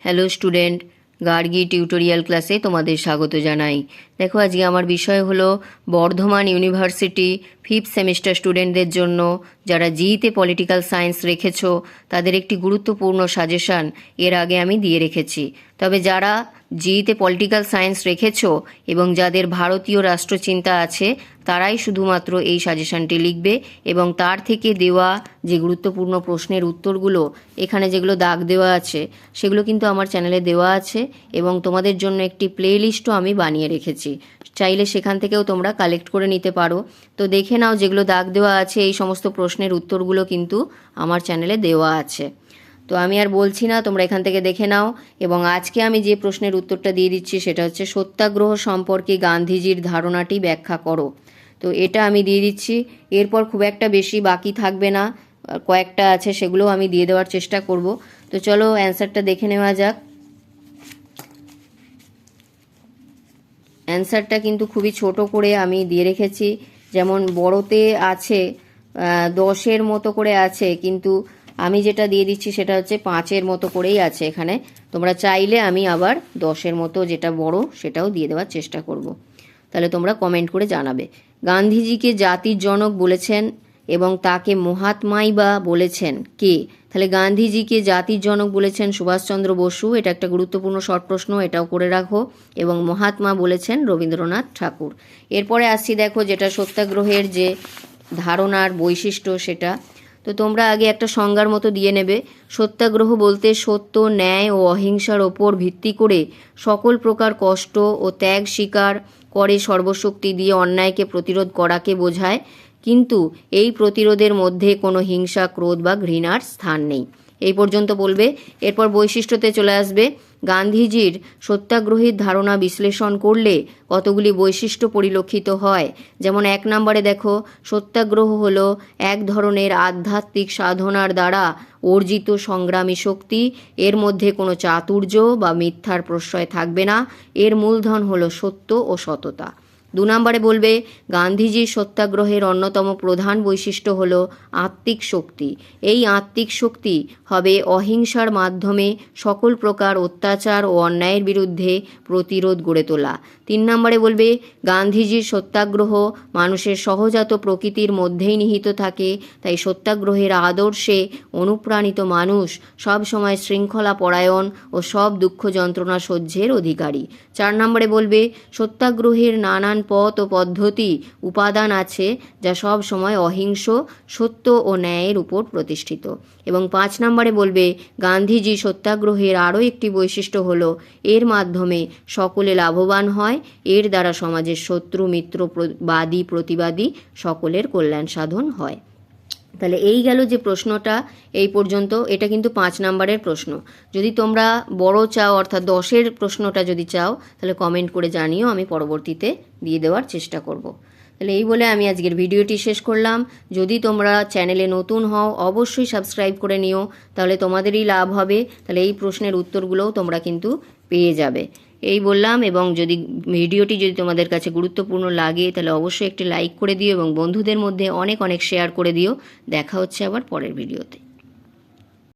Hello student Gargi tutorial ক্লাসে তোমাদের স্বাগত জানাই। দেখো, আজকে আমার বিষয় হলো বর্ধমান ইউনিভার্সিটি ফিফথ সেমিস্টার স্টুডেন্টদের জন্য, যারা জিইতে পলিটিক্যাল সায়েন্স রেখেছ, তাদের একটি গুরুত্বপূর্ণ সাজেশান এর আগে আমি দিয়ে রেখেছি। তবে যারা জিইতে পলিটিক্যাল সায়েন্স রেখেছো এবং যাদের ভারতীয় রাষ্ট্রচিন্তা আছে, তারাই শুধুমাত্র এই সাজেশনটি লিখবে এবং তার থেকে দেওয়া যে গুরুত্বপূর্ণ প্রশ্নের উত্তরগুলো, এখানে যেগুলো দাগ দেওয়া আছে, সেগুলো কিন্তু আমার চ্যানেলে দেওয়া আছে এবং তোমাদের জন্য একটি প্লে লিস্টও আমি বানিয়ে রেখেছি। চাইলে সেখান থেকেও তোমরা কালেক্ট করে নিতে পারো। তো দেখে নাও যেগুলো দাগ দেওয়া আছে, এই সমস্ত প্রশ্নের উত্তরগুলো কিন্তু আমার চ্যানেলে দেওয়া আছে। তো আমি আর বলছি না, তোমরা এখান থেকে দেখে নাও। এবং আজকে আমি যে প্রশ্নের উত্তরটা দিয়ে দিচ্ছি সেটা হচ্ছে, সত্যাগ্রহ সম্পর্কে গান্ধীজির ধারণাটি ব্যাখ্যা করো। তো এটা আমি দিয়ে দিচ্ছি। এরপর খুব একটা বেশি বাকি থাকবে না কয়েকটা আছে সেগুলোও আমি দিয়ে দেওয়ার চেষ্টা করব। তো চলো অ্যান্সারটা দেখে নেওয়া যাক। অ্যান্সারটা কিন্তু খুবই ছোট করে আমি দিয়ে রেখেছি। যেমন, বড়তে আছে দশের মতো করে আছে, কিন্তু আমি যেটা দিয়ে দিচ্ছি সেটা হচ্ছে পাঁচের মতো করেই আছে এখানে। তোমরা চাইলে আমি আবার দশের মতো যেটা বড় সেটাও দিয়ে দেওয়ার চেষ্টা করব। তাহলে তোমরা কমেন্ট করে জানাবে। গান্ধীজিকে জাতির জনক বলেছেন এবং তাকে মহাত্মাই বা বলেছেন কে? তাহলে গান্ধীজিকে জাতির জনক বলেছেন সুভাষচন্দ্র বসু। এটা একটা গুরুত্বপূর্ণ শর্ট প্রশ্ন, এটাও করে রাখো। এবং মহাত্মা বলেছেন রবীন্দ্রনাথ ঠাকুর। এরপরে আসছি দেখো যেটা সত্যাগ্রহের যে ধারণার বৈশিষ্ট্য সেটা। তো তোমরা আগে একটা সংজ্ঞার মতো দিয়ে নেবে। সত্যাগ্রহ বলতে সত্য, ন্যায় ও অহিংসার ওপর ভিত্তি করে সকল প্রকার কষ্ট ও ত্যাগ স্বীকার করে সর্বশক্তি দিয়ে অন্যায়কে প্রতিরোধ করাকে বোঝায়। কিন্তু এই প্রতিরোধের মধ্যে কোনো হিংসা, ক্রোধ বা ঘৃণার স্থান নেই। এই পর্যন্ত বলবে। এরপর বৈশিষ্ট্যতে চলে আসবে। গান্ধীজির সত্যাগ্রহীর ধারণা বিশ্লেষণ করলে কতগুলি বৈশিষ্ট্য পরিলক্ষিত হয়? যেমন এক নম্বরে দেখো, সত্যাগ্রহ হল এক ধরনের আধ্যাত্মিক সাধনার দ্বারা অর্জিত সংগ্রামী শক্তি। এর মধ্যে কোনো চাতুর্য বা মিথ্যার প্রশ্রয় থাকবে না। এর মূলধন হলো সত্য ও সততা। দু নম্বরে বলবে, গান্ধীজির সত্যাগ্রহের অন্যতম প্রধান বৈশিষ্ট্য হল আত্মিক শক্তি। এই আত্মিক শক্তি হবে অহিংসার মাধ্যমে সকল প্রকার অত্যাচার ও অন্যায়ের বিরুদ্ধে প্রতিরোধ গড়ে তোলা। তিন নম্বরে বলবে, গান্ধীজির সত্যাগ্রহ মানুষের সহজাত প্রকৃতির মধ্যেই নিহিত থাকে, তাই সত্যাগ্রহের আদর্শে অনুপ্রাণিত মানুষ সব সময় শৃঙ্খলা পরায়ণ ও সব দুঃখ যন্ত্রণা সহ্যের অধিকারী। চার নম্বরে বলবে, সত্যাগ্রহের নানান পথ ও পদ্ধতি উপাদান আছে যা সব সময় অহিংস, সত্য ও ন্যায়ের উপর প্রতিষ্ঠিত। এবং পাঁচ নম্বরে বলবে, গান্ধীজি সত্যাগ্রহের আরও একটি বৈশিষ্ট্য হল, এর মাধ্যমে সকলে লাভবান হয়, এর দ্বারা সমাজের শত্রু, মিত্র বাদী, প্রতিবাদী সকলের কল্যাণ সাধন হয়। তাহলে এই গেল যে প্রশ্নটা এই পর্যন্ত, এটা কিন্তু পাঁচ নাম্বারের প্রশ্ন। যদি তোমরা বড় চাও, অর্থাৎ দশের প্রশ্নটা যদি চাও, তাহলে কমেন্ট করে জানিও, আমি পরবর্তীতে দিয়ে দেওয়ার চেষ্টা করব। তাহলে এই বলে আমি আজকের ভিডিওটি শেষ করলাম। যদি তোমরা চ্যানেলে নতুন হও, অবশ্যই সাবস্ক্রাইব করে নিও, তাহলে তোমাদেরই লাভ হবে। তাহলে এই প্রশ্নের উত্তরগুলোও তোমরা কিন্তু পেয়ে যাবে। এই বললাম, এবং যদি ভিডিওটি যদি তোমাদের কাছে গুরুত্বপূর্ণ লাগে, তাহলে অবশ্যই একটি লাইক করে দিও, এবং বন্ধুদের মধ্যে অনেক অনেক শেয়ার করে দিও। দেখা হচ্ছে আবার পরের ভিডিওতে।